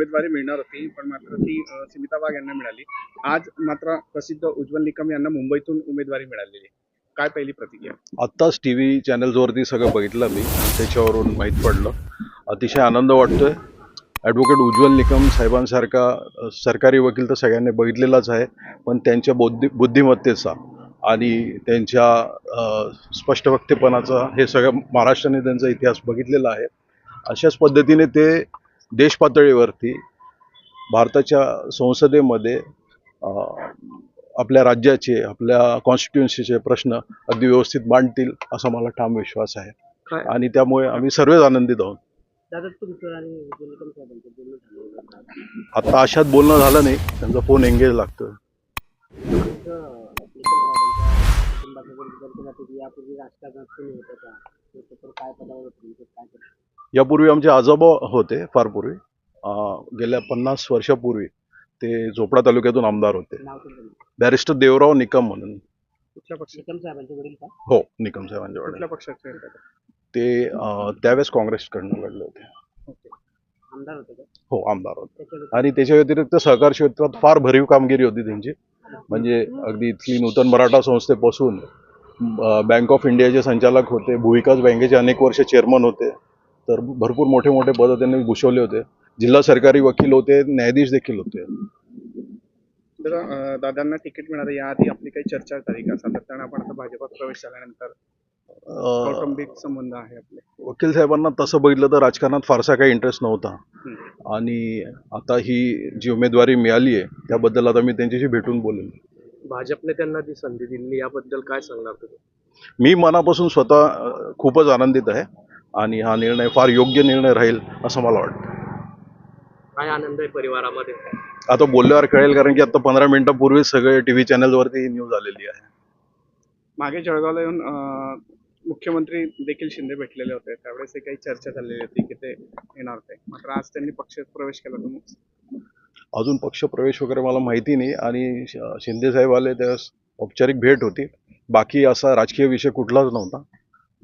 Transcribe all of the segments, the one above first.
उमेदवारी मिळणार होती पण मात्र ती सीमिता वाघ यांना मिळाली. आज मात्र प्रसिद्ध उज्ज्वल निकम यांना मुंबईतून उमेदवारी मिळालेली काय पहिली प्रतिक्रिया? आत्ताच टी व्ही चॅनल्सवरती सगळं बघितलं मी. त्याच्यावरून माहीत पडलं. अतिशय आनंद वाटतोय. ॲडव्होकेट उज्ज्वल निकम साहेबांसारखा सरकारी वकील तर सगळ्यांनी बघितलेलाच आहे पण त्यांच्या बौद्धी बुद्धिमत्तेचा आणि त्यांच्या स्पष्टवक्तेपणाचा हे सगळं महाराष्ट्राने त्यांचा इतिहास बघितलेला आहे. अशाच पद्धतीने ते देश पातळीवरती भारताच्या संसदेमध्ये आपल्या राज्याचे आपल्या कॉन्स्टिट्युन्सीचे प्रश्न अगदी व्यवस्थित मांडतील असा मला ठाम विश्वास आहे. आणि त्यामुळे आम्ही सर्वच आनंदित आहोत. आता अशात बोलणं झालं नाही त्यांचा फोन एंगेज लागतोय. यापूर्वी आमचे आजोबा होते फार पूर्वी. अं, गेल्या पन्नास वर्षापूर्वी ते चोपडा तालुक्यातून आमदार होते. बॅरिस्टर देवराव निकम म्हणून. हो निकम साहेबांच्या वडील? ते अं, त्यावेळेस काँग्रेसकडनं घडले होते. ओके. आमदार होते का? हो आमदार होते. आणि त्याच्या व्यतिरिक्त सहकार क्षेत्रात फार भरीव कामगिरी होती त्यांची. म्हणजे अगदी इथली नूतन मराठा संस्थेपासून बँक ऑफ इंडियाचे संचालक होते भूविकास बँकेचे अनेक वर्ष चेअरमन होते. तर भरपूर मोठे मोठे पद त्यांनी भूषवले होते. जिल्हा सरकारी वकील होते न्यायाधीश देखील होते. दादांना तिकीट मिळालं. याआधी आपली काही चर्चा झाली का? सातत्याने आपण आता भाजपात प्रवेश झाल्यानंतर कौटुंबिक संबंध आहे आपले. वकील साहेबांना तसं बघितलं तर राजकारणात फारसा काही इंटरेस्ट नव्हता. आणि आता ही जी उमेदवारी मिळाली आहे त्याबद्दल आता मी त्यांच्याशी भेटून बोलेन. भाजपने त्यांना ती संधी दिली याबद्दल काय सांगणार तुम्ही? मी मनापासून स्वतः खूपच आनंदित आहे. आणि हा निर्णय फार योग्य निर्णय राहील असं मला वाटतं. काय आनंद आहे परिवारामध्ये? आता बोलल्यावर कळेल कारण की आता पंधरा मिनिटापूर्वी सगळे टी व्ही चॅनलवरती ही न्यूज आलेली आहे. मागे जळगावला येऊन अ, मुख्यमंत्री देखील शिंदे भेटलेले होते. त्यावेळेस ही काही चर्चा झालेली होती की ते येणार होते मात्र आज त्यांनी पक्षात प्रवेश केला तर अजून पक्ष प्रवेश वगैरे मला माहिती नाही. आणि श- शिंदे साहेब आले त्यावेळेस औपचारिक भेट होती. बाकी असा राजकीय विषय कुठलाच नव्हता.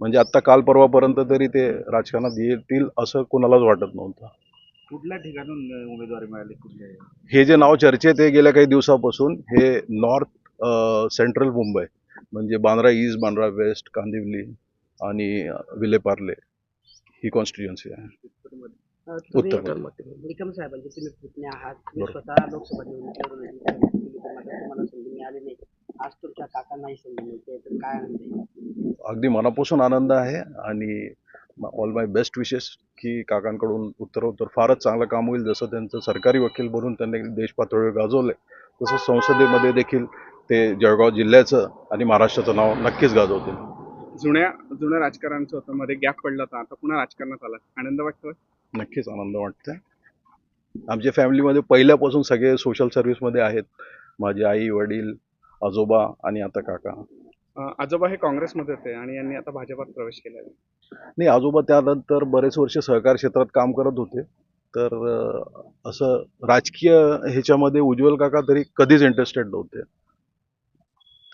म्हणजे आत्ता काल परवापर्यंत तरी ते राजकारणात येतील असं कोणालाच वाटत नव्हतं. कुठल्या ठिकाणून उमेदवारी मिळाली? कुठल्या? हे जे नाव चर्चेत आहे गेल्या काही दिवसापासून हे नॉर्थ सेंट्रल मुंबई म्हणजे बांद्रा ईस्ट बांद्रा वेस्ट कांदिवली आणि विलेपार्ले ही कॉन्स्टिट्युन्सी आहे. उत्तर निकम साहेबांचे तुम्ही पुतणे आहात. तुम्ही बरोबर. स्वतः लोकसभा निवडणुकीवर उमेदवारी केली, पण मात्र तुम्हाला संधी मिळाली नाही. आज तुमच्या काकांनाही संधी मिळते तर काय आनंद आहे अगदी मनापासून आनंद आहे आणि ऑल माय बेस्ट विशेस की काकांकडून उत्तरोत्तर फारच चांगलं काम होईल. जसं त्यांचं सरकारी वकील बनून त्यांनी देश पातळीवर गाजवलंय तसं संसदेमध्ये देखील ते जळगाव जिल्ह्याचं आणि महाराष्ट्राचं नाव नक्कीच गाजवतील. जुन्या जुन्या राजकारणाचं होतं मध्ये गॅप पडला होता आता पुन्हा राजकारणात आला आनंद वाटतोय? नक्कीच आनंद वाटतोय. आमच्या फॅमिलीमध्ये पहिल्यापासून सगळे सोशल सर्व्हिसमध्ये आहेत. माझे आई वडील आजोबा आणि आता काका. अं, आजोबा हे काँग्रेसमध्ये होते आणि यांनी आता भाजपात प्रवेश केला आहे. नाही आजोबा त्यानंतर बरेच वर्ष सहकार क्षेत्रात काम करत होते. तर अं, असं राजकीय ह्याच्यामध्ये उज्ज्वल काका तरी कधीच इंटरेस्टेड नव्हते.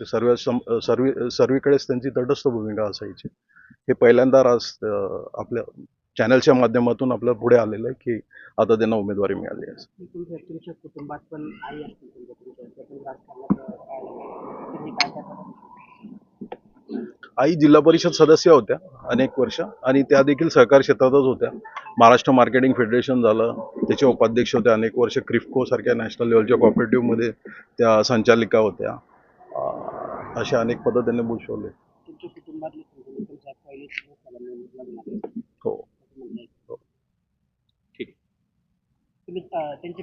ते सर्व सम- सर्व सर्वीकडेच त्यांची तटस्थ भूमिका असायची. हे पहिल्यांदा अं, आपल्या चॅनलच्या माध्यमातून आपल्या पुढे आलेलं आहे की आता त्यांना उमेदवारी मिळाली आहे. कुटुंबात पण आई जिल्हा परिषद सदस्य होत्या अनेक वर्ष आणि त्या देखील सहकार क्षेत्रातच होत्या. महाराष्ट्र मार्केटिंग फेडरेशन झालं त्याचे उपाध्यक्ष होत्या अनेक वर्ष क्रिफको सारख्या नॅशनल लेवलच्या कॉपरेटिव्हमध्ये त्या संचालिका होत्या. अशा अनेक पदं त्यांनी भूषवले तुमच्या कुटुंबातले समजा निकम साहेब पहिले लोकसभा निवडणुकीला लढले. हो असं म्हणणं आहे. ठीक आहे. तुम्ही अं, त्यांची